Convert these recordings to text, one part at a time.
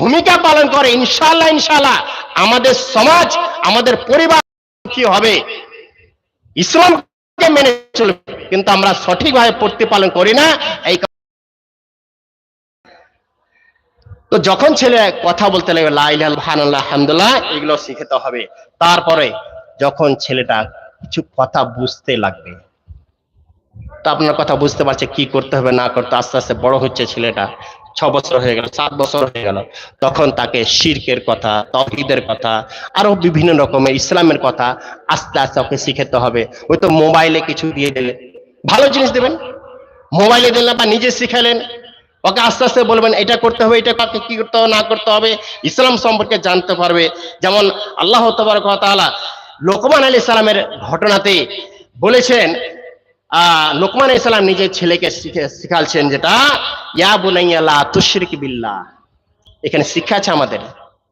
ভূমিকা পালন করে ইনশাল্লাহ ইনশাল্লাহ আমাদের সমাজ, আমাদের পরিবার কি হবে? ইসলামকে মেনে চলবে। কিন্তু আমরা সঠিকভাবে প্রতিপালন করি না, এই তো যখন ছেলে কথা বলতে লাগবে লাইলাল হানাল্লাহ হামদুল্লাহ এগুলো শিখতে হবে। তারপরে যখন ছেলেটা কিছু কথা বুঝতে লাগবে, তো আপনার কথা বুঝতে পারছে কি করতে হবে, না করতে আস্তে আস্তে বড় হচ্ছে ছেলেটা। ছ বছর হয়ে গেল, সাত বছর হয়ে গেল। তখন তাকে শিরকের কথা তহিদের কথা, আরও বিভিন্ন রকমের ইসলামের কথা আস্তে আস্তে ওকে শিখাতে হবে। ওই তো মোবাইলে কিছু দিয়ে দিলে। ভালো জিনিস দেবেন? মোবাইলে দিলেন বা নিজে শিখালেন। ওকে আস্তে আস্তে বলবেন, এটা করতে হবে, এটা কাকে কি করতে হবে, না করতে হবে, ইসলাম সম্পর্কে জানতে পারবে। যেমন আল্লাহ তাআলা লোকমান আলী ইসলামের ঘটনাতে বলেছেন লোকমান আলী সালাম নিজের ছেলেকে শিখে, শিখালছেন যেটা, ইয়া বুনাইয়া লা তুশরিক বিল্লাহ। এখানে শিক্ষা আছে আমাদের।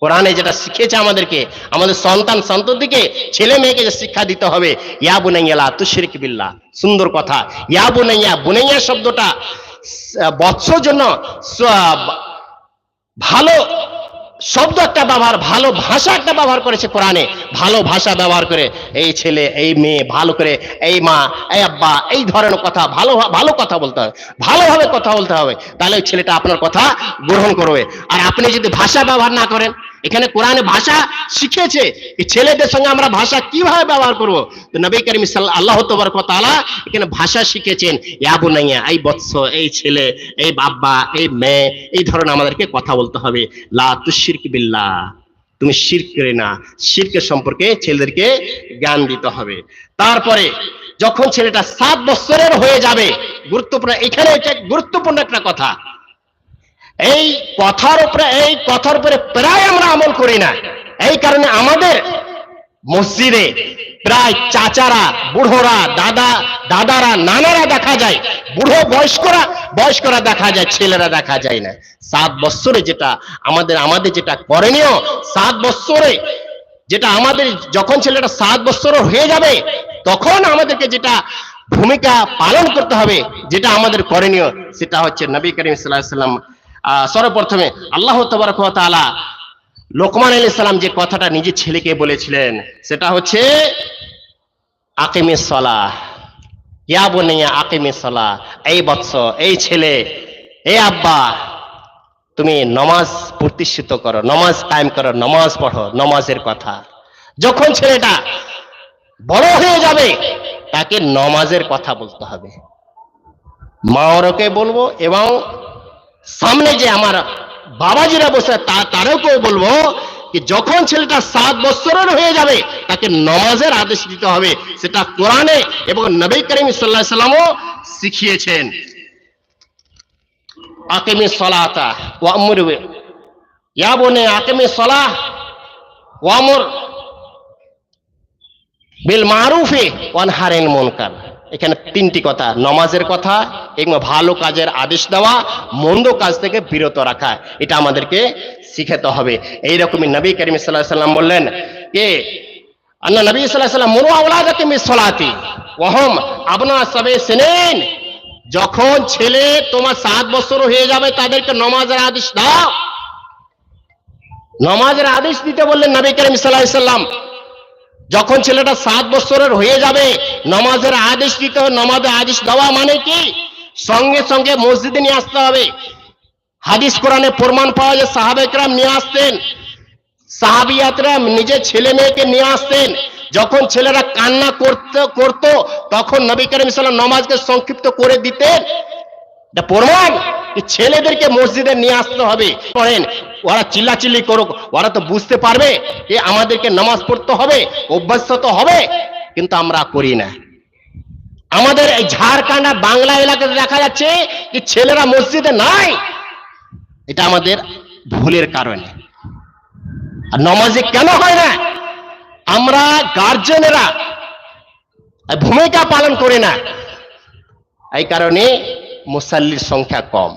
কোরআনে যেটা শিখেছে আমাদেরকে, আমাদের সন্তান সন্ততিকে ছেলে মেয়েকে যে শিক্ষা দিতে হবে, ইয়া বুনাইয়া লা তুশরিক বিল্লাহ। সুন্দর কথা। ইয়া বুনাইয়া বুনাইয়া শব্দটা বৎসর জন্য ভালো শব্দ একটা ব্যবহার, ভালো ভাষা একটা ব্যবহার করেছে কোরআনে। ভালো ভাষা ব্যবহার করে এই ছেলে, এই মেয়ে, ভালো করে এই মা, এই আব্বা, এই ধরনের কথা, ভালো ভালো কথা বলতে হবে। ভালোভাবে কথা বলতে হবে। তাহলে ওই ছেলেটা আপনার কথা গ্রহণ করবে। আর আপনি যদি ভাষা ব্যবহার না করেন এখানে কোরআনে ভাষা শিখেছে ছেলেদের সঙ্গে আমরা ভাষা কীভাবে ব্যবহার করব? নবী করিম আল্লাহ ওয়া এখানে ভাষা শিখেছেন ইয়া বুনাইয়া এই বৎস, এই ছেলে, এই বাব্বা, এই মেয়ে, এই ধরনের আমাদেরকে কথা বলতে হবে। লা তুশরিক বিল্লাহ, তুমি শিরক করে না। শিরকের সম্পর্কে ছেলেদেরকে জ্ঞান দিতে হবে। তারপরে যখন ছেলেটা সাত বছরের হয়ে যাবে, গুরুত্বপূর্ণ, এখানে গুরুত্বপূর্ণ একটা কথা। এই কথার উপরে, এই কথার উপরে প্রায় আমরা আমল করি না। এই কারণে আমাদের মসজিদে প্রায় চাচারা, বুড়োরা, দাদা, দাদারা, নানারা দেখা যায়। বুড়ো বয়স্করা বয়স্করা দেখা যায়, ছেলেরা দেখা যায় না। সাত বছরে যেটা আমাদের আমাদের যেটা করণীয়, সাত বছরে যেটা আমাদের, যখন ছেলেটা সাত বছর হয়ে যাবে, তখন আমাদেরকে যেটা ভূমিকা পালন করতে হবে, যেটা আমাদের করণীয়, সেটা হচ্ছে নবী করিম সাল্লাহ সাল্লাম সর্বপ্রথমে আল্লাহ ওয়া লোকমান আলী সালাম যে কথাটা নিজের ছেলেকে বলেছিলেন, সেটা হচ্ছে আকিমে সলাহ, ইয়া বনিয়া আকিমে সলাহ, এই বৎস এই ছেলে, এই আব্বা, তুমি নমাজ প্রতিষ্ঠিত করো, নমাজ কায়েম করো, নমাজ পড়ো, নমাজের কথা। যখন ছেলেটা বড় হয়ে যাবে, তাকে নমাজের কথা বলতে হবে। মাওরকে বলব এবং সামনে যে আমার বাবাজিরা বসে তা তারাকেও বলব যে যখন ছেলেটা সাত বছরের হয়ে যাবে, তাকে নমাজের আদেশ দিতে হবে। সেটা কোরআনে এবং নবী করিম সাল্লাহ সাল্লামও শিখিয়েছেন। আকিমি সলাতা ওয়ামুর ইয়া বনে আকিমি সলাহ ওয়ামুর বিল মারুফে ওয়ানহারেন মুনকার। এখানে তিনটি কথা, নমাজের কথা এবং ভালো কাজের আদেশ দেওয়া, মন্দ কাজ থেকে বিরত রাখা, এটা আমাদেরকে শিখাতে হবে। এইরকমই নবী করিম সাল্লাহ সাল্লাম বললেন কে? আন্না নবী সাল্লাহ সাল্লাম, মনু আওলাদাকে মিসলাতি ওহম আপনার সবে সেনেন, যখন ছেলে তোমার সাত বছর হয়ে যাবে, তাদেরকে নমাজের আদেশ দাও। নমাজের আদেশ দিতে বললেন নবী করিম সাল্লাহ সাল্লাম। যখন ছেলেটা সাত বছরের হয়ে যাবে, নমাজের আদেশ দিতে হবে নমাজের আদেশ দেওয়া মানে কি? সঙ্গে সঙ্গে মসজিদে নিয়ে আসতে হবে। হাদিস কোরআনে প্রমাণ পাওয়া যায় সাহাবেকরাম নিয়ে আসতেন। সাহাবিয়াতরা নিজের ছেলে মেয়েকে নিয়ে আসতেন। যখন ছেলেরা কান্না করতে, করতো, তখন নবী করিম সাল্লাম নমাজকে সংক্ষিপ্ত করে দিতেন। এটা প্রমাণ। ছেলেদেরকে মসজিদে নিয়ে আসতে হবে। পড়েন, ওরা চিল্লাচিল্লি করুক, ওরা তো বুঝতে পারবে যে আমাদেরকে নামাজ পড়তে হবে, অভ্যস্ত তো হবে, কিন্তু আমরা করি না। আমাদের এই ঝাড়খণ্ড বাংলা এলাকাতে দেখা যাচ্ছে যে ছেলেরা মসজিদে নাই। এটা আমাদের ভুলের কারণে। আর নমাজে কেন হয় না? আমরা গার্জেনেরা ভূমিকা পালন করি না। এই কারণে মুসাল্লির সংখ্যা কম।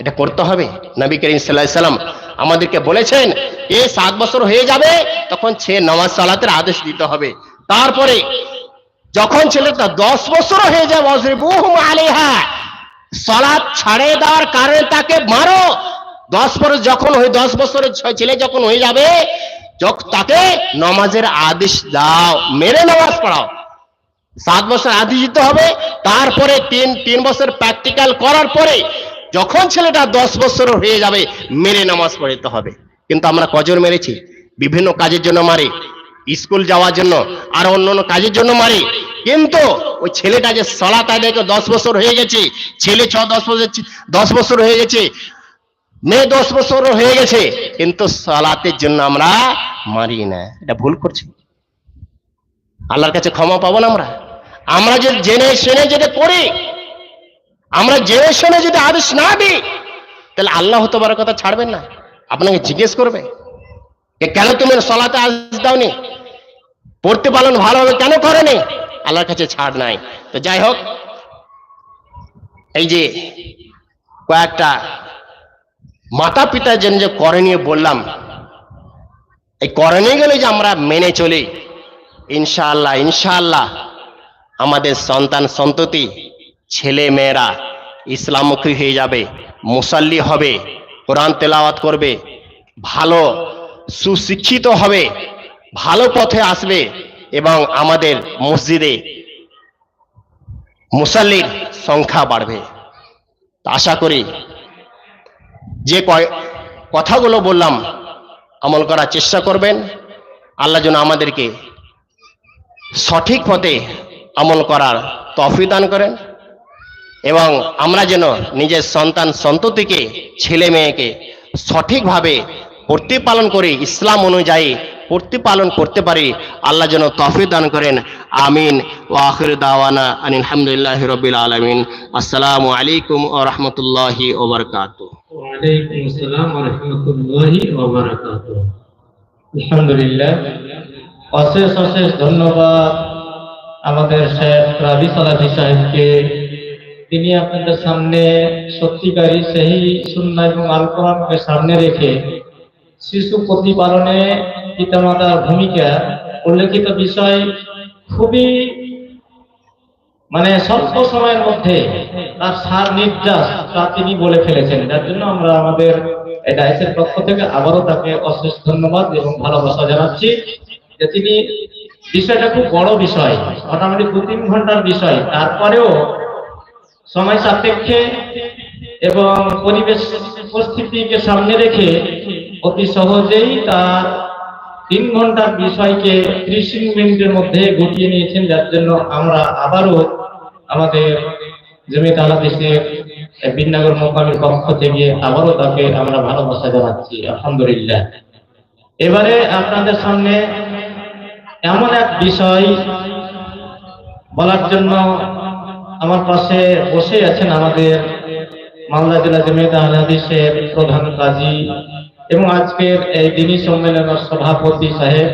এটা করতে হবে। নবী করিম সাল্লাম আমাদেরকে বলেছেন, এ সাত বছর হয়ে যাবে, তখন সে নামাজ সালাতের আদেশ দিতে হবে। তারপরে যখন ছেলেটা দশ বছর হয়ে যাবে আলাইহা, সালাত ছাড়ে দেওয়ার কারণে তাকে মারো। দশ বছর যখন হয়ে, দশ বছরের ছেলে যখন হয়ে যাবে তাকে নমাজের আদেশ দাও, মেরে নামাজ পড়াও। সাত বছর আদেশ দিতে হবে। তারপরে তিন তিন বছর প্র্যাকটিক্যাল করার পরে যখন ছেলেটা দশ বছর হয়ে যাবে, মেরে নামাজ পড়তে হবে। কিন্তু আমরা কজন মেরেছি? বিভিন্ন কাজের জন্য মারি, স্কুল যাওয়ার জন্য, আর অন্য অন্য কাজের জন্য মারি। কিন্তু ওই ছেলেটা যে সলাত আদায়কে দশ বছর হয়ে গেছে, ছেলে ছ, দশ বছর দশ বছর হয়ে গেছে, মেয়ে দশ বছর হয়ে গেছে, কিন্তু সালাতের জন্য আমরা মারি না। এটা ভুল করছি। আল্লাহর কাছে ক্ষমা পাবো না আমরা? আমরা যদি জেনে শুনে যদি করি আমরা জেনে শুনে যদি আদেশ না দিই, তাহলে আল্লাহ পারার কথা ছাড়বেন না। আপনাকে জিজ্ঞেস করবে যে, কেন তুমি সলাতে আদেশ দাওনি? পড়তে পালন ভালোভাবে কেন করেনি? আল্লাহর কাছে ছাড় নাই। তো যাই হোক, এই যে কয়েকটা মাতা পিতার জন্য যে করণীয় বললাম, এই করণীয় গেলে যে আমরা মেনে চলি। ইনশাআল্লাহ ইনশাআল্লাহ, আমাদের সন্তান সন্ততি ছেলে মেয়েরা ইসলামুখী হয়ে যাবে, মুসাল্লি হবে, কোরআন তেলাওয়াত করবে, ভালো সুশিক্ষিত হবে, ভালো পথে আসবে এবং আমাদের মসজিদে মুসাল্লির সংখ্যা বাড়বে। আশা করি যে কথাগুলো বললাম আমল করার চেষ্টা করবেন। আল্লাহ যেন আমাদেরকে সঠিক পথে আমল করার তফি দান করেন। এবং আমরা যেন নিজের সন্তান সন্ততিকে, ছেলে মেয়েকে সঠিকভাবে প্রতিপালন করে, ইসলাম অনুযায়ী প্রতিপালন করতে পারি, আল্লাহ যেন তফি দান করেন। আমিন। ও আখির দাওয়ানা আনিল হামদুলিল্লাহ রবিল আলমিন। আসসালামু আলাইকুম ও রহমতুল্লাহি ওবরকাতু আলহামদুলিল্লাহ। অশেষ অশেষ ধন্যবাদ আমাদের শেখ রাবি সাহেবকে তিনি আপনাদের সামনে সত্যিকারী সেই সুন্নাহ এবং আল কোরআনকে সামনে রেখে শিশু প্রতিপালনে পিতামাতার ভূমিকা, উল্লেখিত বিষয় খুবই মানে স্বল্প সময়ের মধ্যে তার সার নির্যাস তা তিনি বলে ফেলেছেন। যার জন্য আমরা আমাদের ডাইসের পক্ষ থেকে আবারও তাকে অশেষ ধন্যবাদ এবং ভালোবাসা জানাচ্ছি যে তিনি বিষয়টা খুব বড় বিষয়, মোটামুটি দু তিন ঘণ্টার বিষয়। তারপরেও সময় সাপেক্ষে এবং পরিবেশ পরিস্থিতিকে সামনে রেখে অতি সহজেই তার তিন ঘণ্টার বিষয়কে ত্রিশ মিনিটের মধ্যে গুটিয়ে নিয়েছেন, যার জন্য আমরা আবারও আমাদের জমিত আলাদেশের বিনগর মোকামের পক্ষ থেকে আবারও তাকে আমরা ভালোবাসা জানাচ্ছি, আলহামদুলিল্লাহ। এবারে আপনাদের সামনে এমন এক বিষয় বলার জন্য আমার পাশে বসে আছেন আমাদের মালদা জেলা জমিয়ত আহলে হাদিসের প্রধান কাজী এবং আজকের এই দিনী সম্মেলনের সভাপতি সাহেব।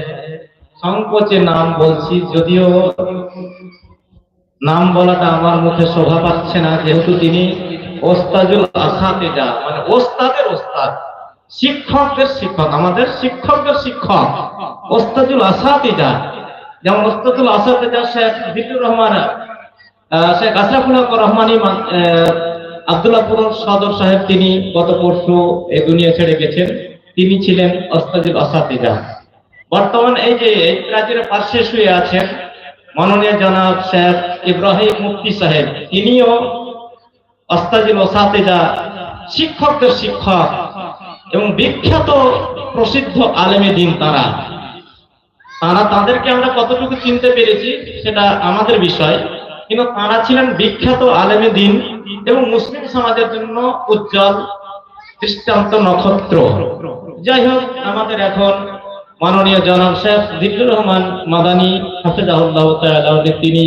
সংকোচে নাম বলছি যদিও নাম বলাটা আমার মুখে শোভা পাচ্ছে না যেহেতু তিনি ওস্তাজুল আসাতেজা মানে ওস্তাদের ওস্তাদ শিক্ষকদের শিক্ষক আমাদের শিক্ষকদের শিক্ষক ওস্তাজুল আসাতেজা। যেমন ওস্তাজুল আসাতেজা শেখ জিল্লুর রহমান আহ, শেখ আশরাফুল রহমানি আব্দুল্লাহপুর সদর সাহেব তিনি গত পরশু এই দুনিয়া ছেড়ে গেছেন। তিনি ছিলেন ওস্তাজুল আসাতেজা বর্তমান এই যে রাজ্যের পার্শ্বে শুয়ে আছেন মাননীয় জনাব শেখ ইব্রাহিম মুফতি সাহেব। তিনিও অস্তাজিল ওসাতেজা শিক্ষকদের শিক্ষক এবং বিখ্যাত প্রসিদ্ধ আলেমে দিন তারা। তারা তাদেরকে আমরা কতটুকু চিনতে পেরেছি সেটা আমাদের বিষয়। কিন্তু তারা ছিলেন বিখ্যাত আলেমে দিন এবং মুসলিম সমাজের জন্য উজ্জ্বল দৃষ্টান্ত নক্ষত্র। যাই হোক, আমাদের এখন মাননীয় জনাব শেখ জিল্লুর রহমান মাদানী, হাফিজাহুল্লাহ তাআলা তিনি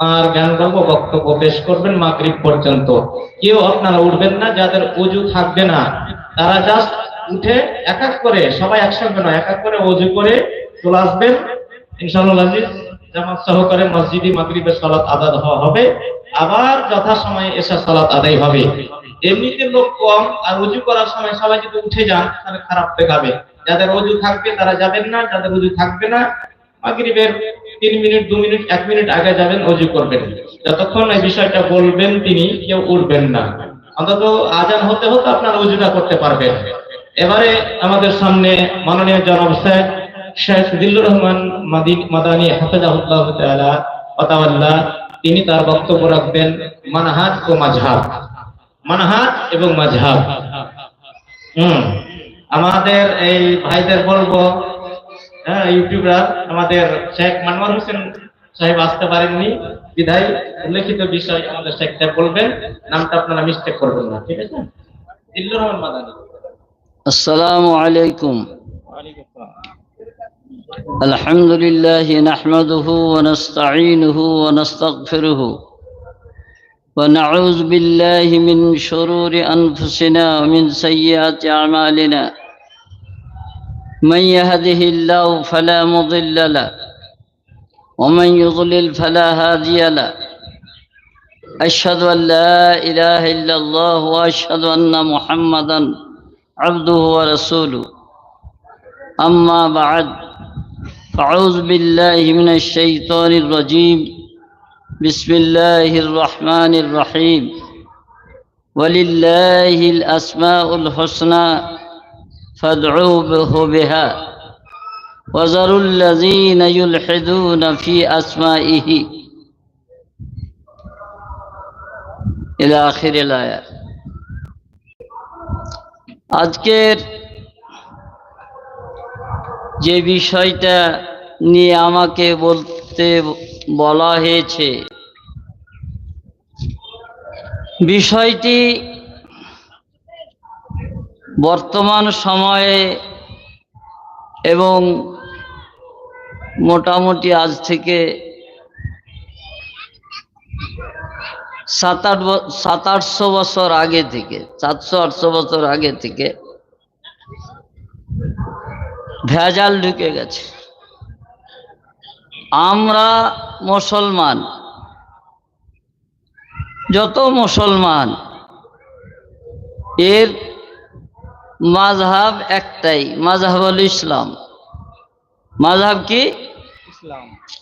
আর জ্ঞানগর্ভ বক্তব্য পেশ করবেন মাগরিব পর্যন্ত। কেউ আপনারা উঠবেন না, যাদের অজু থাকবে না, তারা জাস্ট উঠে এক এক করে, সবাই একসঙ্গে নয়, এক এক করে অজু করে চলে আসবেন। ইনশাআল্লাহ, আজিজ। জামাত সহকারে মসজিদে মাগরিবের সালাত আদায় হবে, আবার যথাসময়ে এসা সালাত আদায় হবে। এমনিতে লোক কম আর উজু করার সময় সবাই যদি উঠে যান, তাহলে খারাপ দেখাবে। যাদের অজু থাকবে, তারা যাবেন না, যাদের অজু থাকবে না, মাগরিবের তিন মিনিট, দু মিনিট, এক মিনিট আগে যাবেন অজু করবেন। যতক্ষণ এই বিষয়টা বলবেন তিনি, কেউ উঠবেন না। অন্তত আজান হতে হতে আপনারা উজুটা করতে পারবেন। এবারে আমাদের সামনে মাননীয় জনাব শেখ রহমান তিনি তার বক্তব্য রাখবেন মানহাত ও মাঝহাব মানহাত এবং মাঝহাব হম আমাদের এই ভাইদের বলব হ্যাঁ ইউটিউবরা আমাদের শেখ মানওয়ার হোসেন সাহেব আসতে পারেননি। বিধায় উল্লেখিত বিষয় আমাদের শেখ সাহেব বলবেন নামটা আপনারা মিস্টেক করবেন না ঠিক আছে? রহমান আসসালামু আলাইকুম। আসসালাম। الحمد لله نحمده ونستعينه ونستغفره ونعوذ بالله من شرور أنفسنا ومن سيئات أعمالنا. من يهده الله فلا مضل له ومن يضلل فلا هادي له. أشهد أن لا إله إلا الله وأشهد أن محمدًا عبده ورسوله. أما بعد فأعوذ بالله من الشيطان الرجيم بسم الله الرحمن الرحيم ولله الأسماء الحسنى فادعوه بها وذروا الذين يلحدون في أسمائه إلى آخر الآيات আজকের যে বিষয়টা নিয়ে আমাকে বলতে বলা হয়েছে। বিষয়টি বর্তমান সময়ে এবং মোটামুটি আজ থেকে সাত আট সাত আটশো বছর আগে থেকে, সাতশো আটশো বছর আগে থেকে ভেজাল ঢুকে গেছে। আমরা মুসলমান। যত মুসলমান এর মাঝহাব একটাই মাঝহাব ইসলাম। মাঝহাব কি?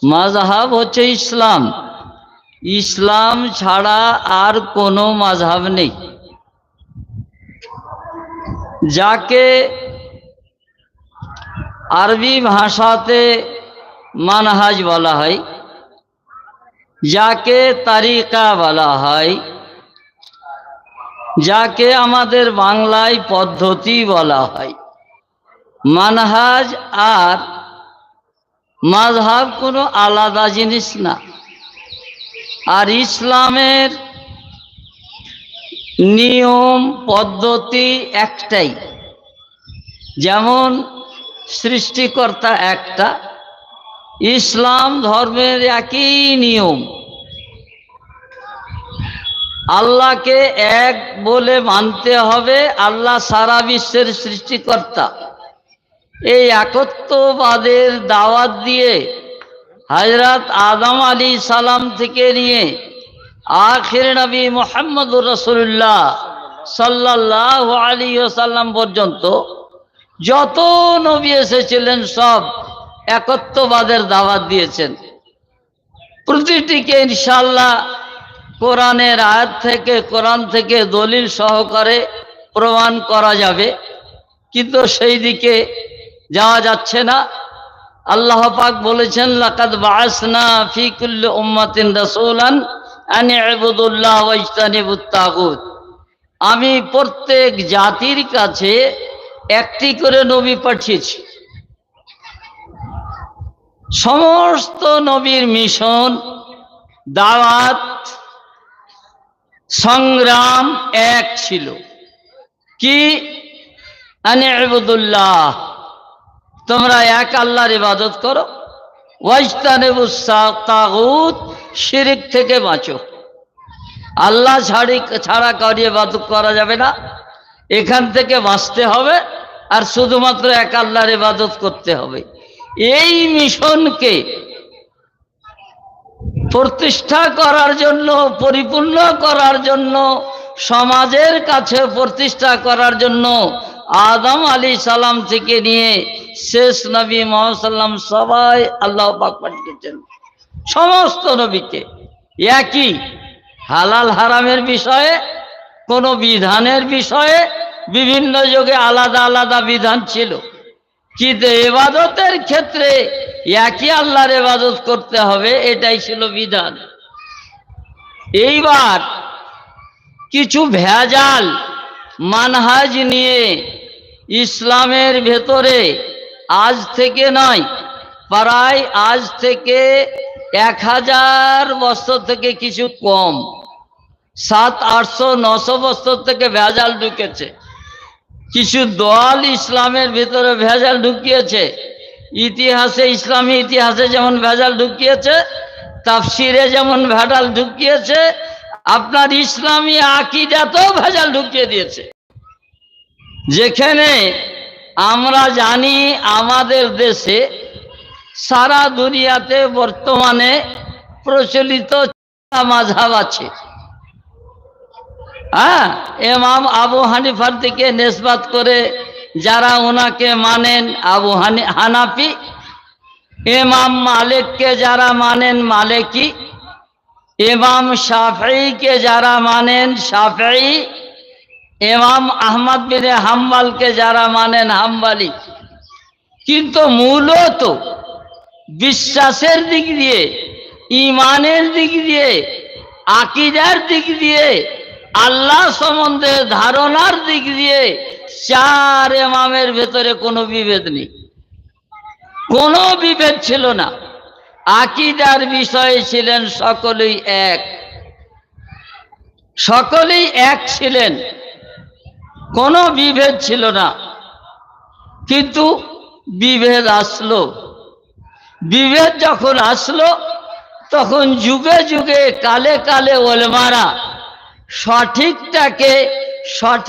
মাঝহাব হচ্ছে ইসলাম। ইসলাম ছাড়া আর কোনো মাঝহাব নেই। যাকে আরবি ভাষাতে মানহাজ বলা হয়, যাকে তারিকা বলা হয়, যাকে আমাদের বাংলায় পদ্ধতি বলা হয়। মানহাজ আর মাঝহাব কোনো আলাদা জিনিস না। আর ইসলামের নিয়ম, পদ্ধতি একটাই, যেমন সৃষ্টিকর্তা একটা। ইসলাম ধর্মের একই নিয়ম। আল্লাহকে এক বলে মানতে হবে, আল্লাহ সারা বিশ্বের সৃষ্টিকর্তা। এই একত্ববাদের দাওয়াত দিয়ে হজরত আদম আলী সালাম থেকে নিয়ে আখির নবী মোহাম্মদুর রসুল্লাহ সাল্লাহ আলী সাল্লাম পর্যন্ত যত নবী এসেছিলেন সব একত্ববাদের দাওয়াত দিয়েছেন। প্রতিটিকে ইনশাল্লাহ কোরআনের আয়াত থেকে, কোরআন থেকে দলিল সহকারে প্রমাণ করা যাবে। কিন্তু সেই দিকে যাওয়া যাচ্ছে না। আল্লাহ পাক বলেছেন, লাকাদ বাসনা ফি কুল্লি উম্মাতিন রাসূলান আন ইবুদুল্লাহ ওয়া ইজতানিবুত তাগুত। আমি প্রত্যেক জাতির কাছে একটি করে নবী পাঠিয়েছি। সমস্ত নবীর মিশন, দাওয়াত, সংগ্রাম এক ছিল। কি? আনে ইবুদুল্লাহ, তোমরা এক আল্লাহর ইবাদত করো। তাগুত, শিরিক থেকে বাঁচো। আল্লাহ ছাড়ি ছাড়া কাউরি ইবাদত করা যাবে না। এখান থেকে বাঁচতে হবে। আর শুধুমাত্র এক আল্লাহর ইবাদত করতে হবে। এই মিশনকে প্রতিষ্ঠা করার জন্য, পরিপূর্ণ করার জন্য, সমাজের কাছে প্রতিষ্ঠা করার জন্য আদম আলী সালাম থেকে নিয়ে শেষ নবী মোহাম্মদ সবাই আল্লাহ পাক পাঠিয়েছেন। সমস্ত নবীকে একই, হালাল হারামের বিষয়ে, কোনো বিধানের বিষয়ে বিভিন্ন যুগে আলাদা আলাদা বিধান ছিল। কিন্তু এবাদতের ক্ষেত্রে একই আল্লাহর এবাদত করতে হবে, এটাই ছিল বিধান। এইবার কিছু ভেজাল মানহাজ নিয়ে ইসলামের ভেতরে আজ থেকে নয়, প্রায় আজ থেকে এক হাজার বছর থেকে কিছু কম, সাত, আটশো, নশো বছর থেকে ভেজাল ঢুকেছে। কিছু দল ইসলামের ভিতরে ভেজাল ঢুকিয়েছে। ইতিহাসে, ইসলামী ইতিহাসে যেমন ভেজাল ঢুকিয়েছে, তাফসিরে যেমন ভেজাল ঢুকিয়েছে, আপনার ইসলামী আকিদাতেও ভেজাল ঢুকিয়ে দিয়েছে। যেখানে আমরা জানি আমাদের দেশে সারা দুনিয়াতে বর্তমানে প্রচলিত মাঝাব আছে। হ্যাঁ এমাম আবু হানিফার দিকে নেসবাত করে যারা ওনাকে মানেন, আবু হানি, হানাফি এমাম মালিককে যারা মানেন, মালিকি, ইমাম শাফিকে যারা মানেন শাফি এমাম আহমদ বিন হাম্বালকে যারা মানেন, হাম্বালি। কিন্তু মূলত বিশ্বাসের দিক দিয়ে, ইমানের দিক দিয়ে, আকিদার দিক দিয়ে আল্লাহ সম্বন্ধে ধারণার দিক দিয়ে চার এমামের ভেতরে কোনো বিভেদ নেই। কোনো বিভেদ ছিল না। আকিদার বিষয়ে ছিলেন সকলেই এক। সকলেই এক ছিলেন। কোনো বিভেদ ছিল না। কিন্তু বিভেদ আসলো। বিভেদ যখন আসলো, তখন যুগে যুগে কালে কালে ওলমারা সঠিকটাকে সঠিক